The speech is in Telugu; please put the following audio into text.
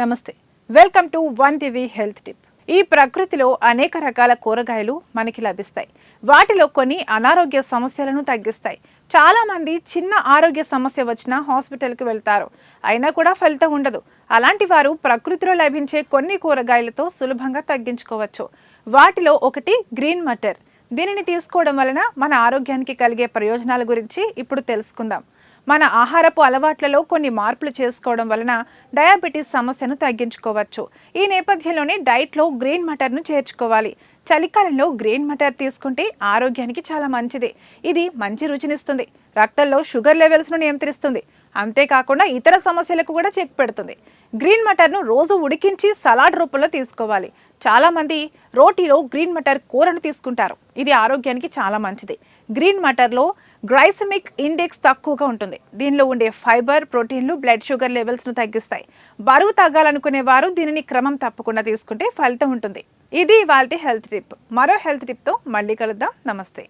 నమస్తే. Welcome to one TV health tip. ఈ ప్రకృతిలో అనేక రకాల కూరగాయలు మనకి లభిస్తాయి. వాటిలో కొన్ని అనారోగ్య సమస్యలను తగ్గిస్తాయి. చాలా మంది చిన్న ఆరోగ్య సమస్య వచ్చినా హాస్పిటల్కి వెళ్తారు. అయినా కూడా ఫలితం ఉండదు. అలాంటి వారు ప్రకృతిలో లభించే కొన్ని కూరగాయలతో సులభంగా తగ్గించుకోవచ్చు. వాటిలో ఒకటి గ్రీన్ మటర్. దీనిని తీసుకోవడం వలన మన ఆరోగ్యానికి కలిగే ప్రయోజనాల గురించి ఇప్పుడు తెలుసుకుందాం. మన ఆహారపు అలవాట్లలో కొన్ని మార్పులు చేసుకోవడం వలన డయాబెటీస్ సమస్యను తగ్గించుకోవచ్చు. ఈ నేపథ్యంలోనే డైట్లో గ్రీన్ మటర్ను చేర్చుకోవాలి. చలికాలంలో గ్రీన్ మటర్ తీసుకుంటే ఆరోగ్యానికి చాలా మంచిది. ఇది మంచి రుచినిస్తుంది. రక్తంలో షుగర్ లెవెల్స్ను నియంత్రిస్తుంది. అంతేకాకుండా ఇతర సమస్యలకు కూడా చెక్ పెడుతుంది. గ్రీన్ మటర్ను రోజు ఉడికించి సలాడ్ రూపంలో తీసుకోవాలి. చాలామంది రోటీలో గ్రీన్ మటర్ కూరను తీసుకుంటారు. ఇది ఆరోగ్యానికి చాలా మంచిది. గ్రీన్ మటర్లో గ్లైసమిక్ ఇండెక్స్ తక్కువగా ఉంటుంది. దీనిలో ఉండే ఫైబర్ ప్రోటీన్లు బ్లడ్ షుగర్ లెవెల్స్ను తగ్గిస్తాయి. బరువు తగ్గాలనుకునే వారు దీనిని క్రమం తప్పకుండా తీసుకుంటే ఫలితం ఉంటుంది. ఇది వాళ్ళ హెల్త్ టిప్. మరో హెల్త్ టిప్తో మళ్ళీ కలుద్దాం. నమస్తే.